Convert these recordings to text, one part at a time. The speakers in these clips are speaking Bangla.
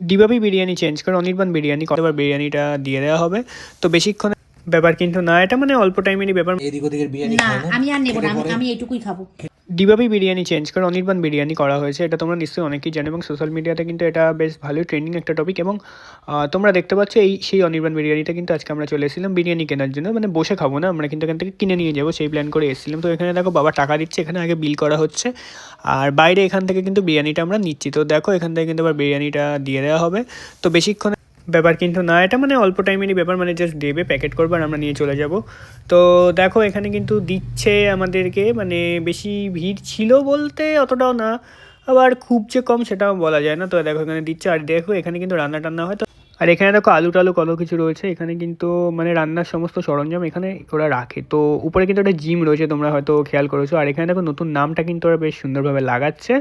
ডিবাবি বিরিয়ানি চেঞ্জ করে অনির্বাণ বিরিয়ানি কতবার বিরিয়ানিটা দিয়ে দেওয়া হবে। তো বেশিক্ষণ ব্যাপার কিন্তু না এটা মানে অল্প টাইমেরই ব্যাপার। এদিক ওদিকের বিরিয়ানি না আমি আর নেব না আমি- এইটুকুই খাব। ডিবাবি বিরিয়ানি চেঞ্জ করে অনির্বাণ বিরিয়ানি করা হয়েছে এটা তোমরা নিশ্চয়ই অনেকেই জানো এবং সোশ্যাল মিডিয়াতে কিন্তু এটা বেশ ভালোই ট্রেন্ডিং একটা টপিক এবং তোমরা দেখতে পাচ্ছ এই সেই অনির্বাণ বিরিয়ানিটা কিন্তু আজকে আমরা চলে এসেছিলাম বিরিয়ানি কেনার জন্য। মানে বসে খাব না আমরা কিন্তু এখান থেকে কিনে নিয়ে যাব সেই প্ল্যান করে এসেছিলাম। তো এখানে দেখো বাবা টাকা দিচ্ছে এখানে আগে বিল করা হচ্ছে। আর বাইরে এখান থেকে কিন্তু বিরিয়ানিটা আমরা নিচ্ছি। তো দেখো এখান থেকে কিন্তু আবার বিরিয়ানিটা দিয়ে দেওয়া হবে। তো বেশিক্ষণ ব্যাপার কিন্তু না, এটা মানে অল্প টাইমেরই ব্যাপার মানে জাস্ট দেবে প্যাকেট করবে আর আমরা নিয়ে চলে যাব। তো দেখো, এখানে কিন্তু দিচ্ছে আমাদেরকে মানে বেশি ভিড় ছিল বলতে অতটাও না, আবার খুব যে কম সেটাও বলা যায় না। তো দেখো, এখানে দিচ্ছে, আর দেখো, এখানে কিন্তু রান্না টান্না হয়। তো আর এখানে দেখো আলু টালু কত কিছু রয়েছে। এখানে কিন্তু মানে রান্নার সমস্ত সরঞ্জাম এখানে ওরা রাখে। তো উপরে কিন্তু একটা জিম রয়েছে, তোমরা হয়তো খেয়াল করেছ। আর এখানে দেখো, নতুন নামটা কিন্তু ওরা বেশ সুন্দরভাবে লাগাচ্ছে।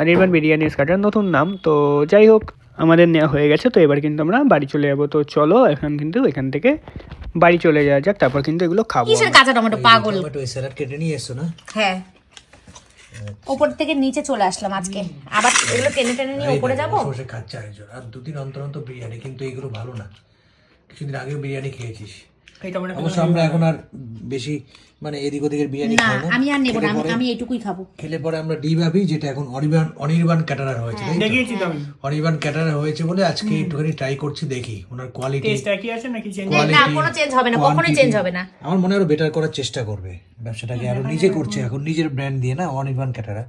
অনির্বাণ বিরিয়ানি স্কাটার নতুন নাম। তো যাই হোক আমাদের নেওয়া হয়ে গেছে তো এবার কিন্তু আমরা বাড়ি চলে যাব। তো চলো এখন কিন্তু এখান থেকে বাড়ি চলে যাওয়া যাক তারপর কিন্তু এগুলো খাব কিসের কাঁচা টমেটো? পাগল। টমেটো স্যালাড কেটে নিয়ে এসো না। হ্যাঁ। ওপর থেকে নিচে চলে আসলাম আজকে। আবার এগুলো টেনে টেনে নিয়ে উপরে যাব? সর্ষে খাচ্ছে আরেকজন। আর দুদিন অন্তর অন্তর বিরিয়ানি কিন্তু এগুলো ভালো না। কিছুদিন আগেও বিরিয়ানি খেয়েছিস। এই টমেটো অবশ্য আমরা এখন আর বেশি মানে এদিক ওদিকের বিরিয়ানি না খাই না। আমি আর নেব না আমি- আমি এইটুকুই খাব। খেলে পরে আমরা ডি ভাবি যেটা এখন অনির্বাণ অনির্বাণ ক্যাটারার হয়েছে তাই তো? দেখিয়েছি তো আমি। অনির্বাণ ক্যাটারার হয়েছে বলে আজকে একটুখানি ট্রাই করছি দেখি ওনার কোয়ালিটি টেস্ট একই আছে নাকি চেঞ্জ না কোনো চেঞ্জ হবে না কখনোই চেঞ্জ হবে না। আমার মনে হয় বেটার করার চেষ্টা করবে ব্যবসাটাকে আরও নিজে করছে এখন নিজের ব্র্যান্ড দিয়ে না অনির্বাণ ক্যাটারা।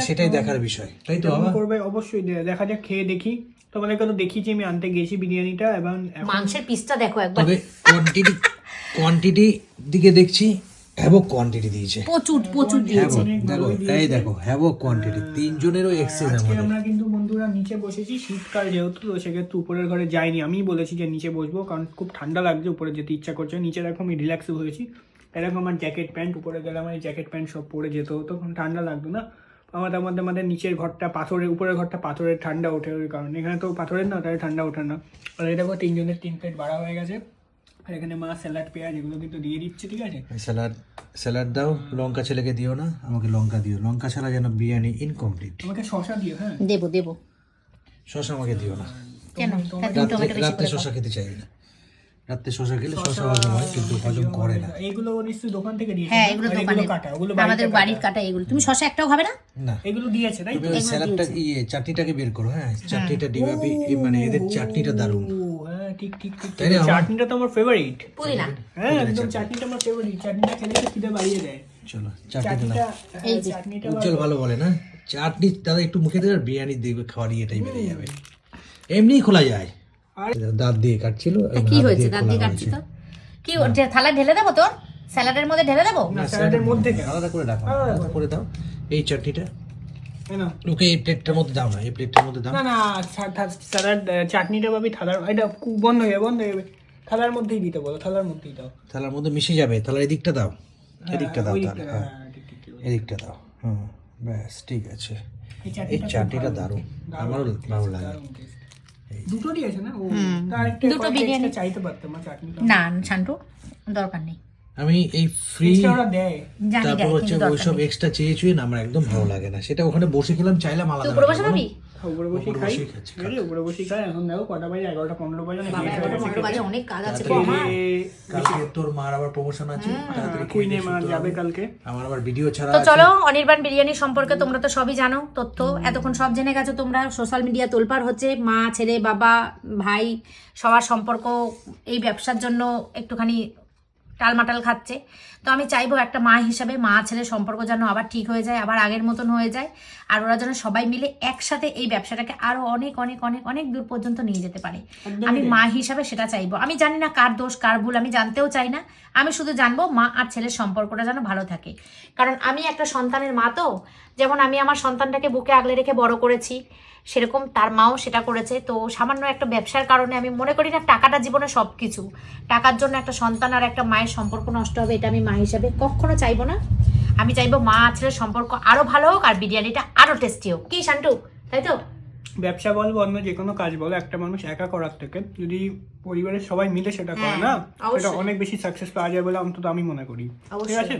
সেটাই দেখার বিষয় তাই তো করবে অবশ্যই দেখা যাক খেয়ে দেখি। তোমাদেরকে তো দেখিয়েছি আমি আনতে গেছি বিরিয়ানিটা এবং মাংসের পিসটা দেখো একবার। তবে কোয়ান্টিটি কোয়ান্টিটি দিকে দেখছি হ্যাভো কোয়ান্টিটি দিয়েছে। প্রচুর প্রচুর দিয়েছে। দেখো এই দেখো হ্যাভো কোয়ান্টিটি তিনজনেরও এক্সেস আমাদের। আমরা কিন্তু বন্ধুরা নিচে বসেছি শীতকাল যেহেতু তো সেক্ষেত্রে উপরের ঘরে যাইনি। আমিই বলেছি যে নিচে বসবো কারণ খুব ঠান্ডা লাগছে উপরে যেতে ইচ্ছা করছে নিচে দেখো আমি রিল্যাক্স হয়েছি। এরকম আমার জ্যাকেট প্যান্ট উপরে গেলে আমার জ্যাকেট প্যান্ট সব পরে যেতে হতো ঠান্ডা লাগতো না। আমাদের মধ্যে আমাদের নিচের ঘরটা পাথরের উপরের ঘরটা পাথরের ঠান্ডা ওঠে ওই কারণে। এখানে তো পাথরের না তাই ঠান্ডা ওঠে না। আর এই দেখো তিনজনের তিন প্লেট বাড়া হয়ে গেছে। আর এখানে মা স্যালাড পেঁয়াজ এগুলো কিন্তু দিয়ে দিচ্ছে ঠিক আছে? স্যালাড স্যালাড দাও লঙ্কা ছেলেকে দিও না আমাকে লঙ্কা দিও। লঙ্কা ছাড়া যেন বিরিয়ানি ইনকমপ্লিট আমাকে শশা দিও হ্যাঁ? দেবো দেবো। শশা আমাকে দিও না। কেন? হ্যাঁ, তুমি রাত্রে টমেটো বেশি করে শশা খেতে চাই না। রাত্রে শশা খেলে শশা হজম হয় কিন্তু হজম করে না। এইগুলো নিশ্চয়ই দোকান থেকে দিয়েছে হ্যাঁ এগুলো দোকানে। কাটা ওগুলো আমাদের বাড়ির কাটা এগুলো। তুমি শশা একটাও খাবে না? না। এগুলো দিয়েছে তাই তুমি স্যালাডটা ইয়ে চাটনিটাকে বের করো হ্যাঁ? চাটনিটা ডিবাবি মানে এদের চাটনিটা দারুণ। ও হ্যাঁ ঠিক ঠিক ঠিক? চাটনিটা তো আমার ফেভারিট পুদিনা। হ্যাঁ একদম চাটনিটা আমার ফেভারিট চাটনিটা খেলে তো খিদে বাড়িয়ে দেয়। চলো চাটনিটা চাটনিটা। হ্যাঁ, চাটনিটা উজ্জ্বল ভালো। বলে না? চাটনি দাদা একটু মুখে দেবে আর বিরিয়ানি দেখবে খাওয়ারই এটাই বেড়ে যাবে। এমনিই খোলা যায়। দাঁত দিয়ে কাটছিল কি হয়েছে? দাঁত দিয়ে কাটছি তো কি থালা ঢেলে দেবো তোর? স্যালাডের মধ্যে ঢেলে দেবো? না স্যালাডের মধ্যে আলাদা করে রাখো। আলাদা করে দাও। এই চাটনিটা। এই ওকে এই প্লেটটার মধ্যে দাও না এই প্লেটটার মধ্যে দাও। না না স্যালাড চাটনিটা পাবি থালার এটা কু- বন্ধ হয়ে যাবে, বন্ধ হয়ে যাবে। থালার মধ্যেই দিতে বলো থালার মধ্যেই দাও। থালার মধ্যে মিশে যাবে এদিকটা দাও। এদিকটা দাও তাহলে হ্যাঁ। হ্যাঁ। এদিকটা দাও হুম ব্যাস ঠিক আছে। এই চাটনিটা দারুণ। আমারও ভালো লাগে। দুটো দিয়েছে না? ও দুটো বিরিয়ানি। চাইতে পারতাম না শান্টু দরকার নেই। আমি এই ফ্রি তারপর হচ্ছে ওইসব এক্সট্রা চেয়ে চুয়ে না আমার একদম ভালো লাগে না। সেটা ওখানে বসে খেলাম চাইলাম আলাদা উপরে বসে ব্যাপার, খাবি উপরে বসে উপরে খাই বসেই খাচ্ছি, উপরে বসে খাই এখন দেখো কটা বাজে এগারোটা পনেরো বাজে না বাবা এগারোটা পনেরো বাজে অনেক কাজ আছে গো তাড়াতাড়ি আমার কালকে তোর মার আবার প্রমোশন আছে কুইনে দিয়ে যাবে কালকে। আমার আবার ভিডিও ছাড়া তো চলো অনির্বাণ বিরিয়ানি সম্পর্কে তোমরা তো সবই জানো তথ্য এতক্ষণ সব জেনে গেছো তোমরা সোশ্যাল মিডিয়া তোলপাড় হচ্ছে মা ছেলে বাবা ভাই সবার সম্পর্ক এই ব্যবসার জন্য একটুখানি টালমাটাল খাচ্ছে। তো আমি চাইব একটা মা হিসাবে মা ছেলের সম্পর্ক যেন আবার ঠিক হয়ে যায় আবার আগের মতন হয়ে যায় আর ওরা যেন সবাই মিলে একসাথে এই ব্যবসাটাকে আরও অনেক অনেক অনেক অনেক দূর পর্যন্ত নিয়ে যেতে পারে। আমি মা হিসাবে সেটা চাইব। আমি জানি না কার দোষ কার ভুল আমি জানতেও চাই না। আমি শুধু জানব মা আর ছেলের সম্পর্কটা যেন ভালো থাকে। কারণ আমি একটা সন্তানের মা তো যেমন আমি আমার সন্তানটাকে বুকে আগলে রেখে বড় করেছি সেরকম তার মাও সেটা করেছে। তো সামান্য একটা ব্যবসার কারণে আমি মনে করি না টাকাটা জীবনে সব কিছু টাকার জন্য একটা সন্তান আর একটা মায়ের সম্পর্ক নষ্ট হবে এটা আমি মা হিসাবে কখনো চাইব না। আমি চাইব মা ছেলের সম্পর্ক আরও ভালো হোক আর বিরিয়ানিটা আরও টেস্টি হোক। কি শান্টু? তাই তো? ব্যবসা বলব অন্য যে কোনো কাজ বলো একটা মানুষ একা করার থেকে যদি পরিবারের সবাই মিলে সেটা করে না। সেটা অনেক বেশি সাকসেস পাওয়া যায় বলে অন্তত আমি মনে করি। ঠিক আছে?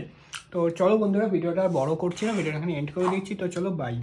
তো চলো বন্ধুরা ভিডিওটা বড় করছি না ভিডিওটা এখানে এন্ড করে দিচ্ছি। তো চলো বাই